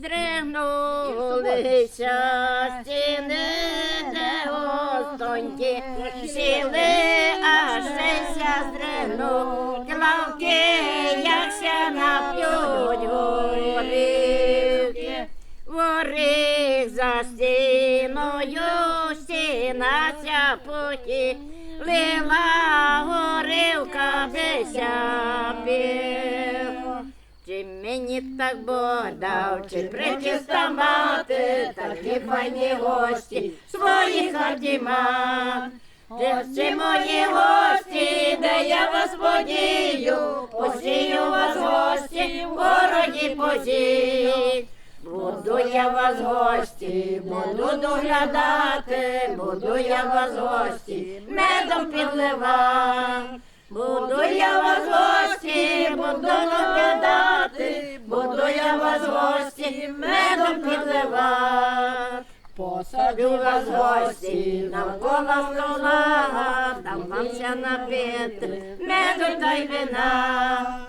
Здригнулися стіни, де гостоньки, сіли, аж ся здригнуть, лавки, як ся нап'ють горівки. Ворих за стіною, стіна ся Мені так Бог дав, чи причиста мати, такі файні гості, свої хаті ма. Чи мої гості, де я вас подію, посію вас гості, в городі посій. Буду я вас гості, буду доглядати, буду я вас гості, медом підлива. Буду я вас гості, буду гості, медом підлива. Посаджу вас гості, навколо стола, дам вам ся напити, меду та й вина.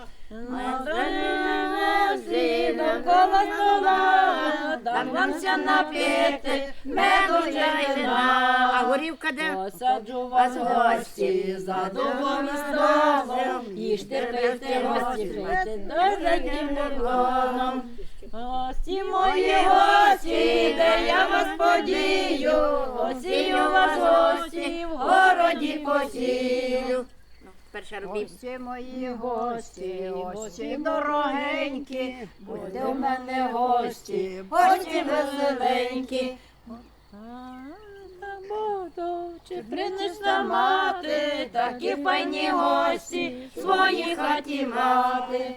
Всі навколо стола, дам вам ся напити, меду та й вина. А горівка де? Посаджу Вас гості, за дубом і столом, їжте, пийте, гості, пийте, дорогим поклоном. Гості мої гості, де я вас подію, Посію вас гості, в городі посію. Перша робіть. Гості мої гості, гості дорогенькі, будьте у мене гості, Гості веселенькі, Буду, чи принесла мати, такі файні гості, свої хаті мати.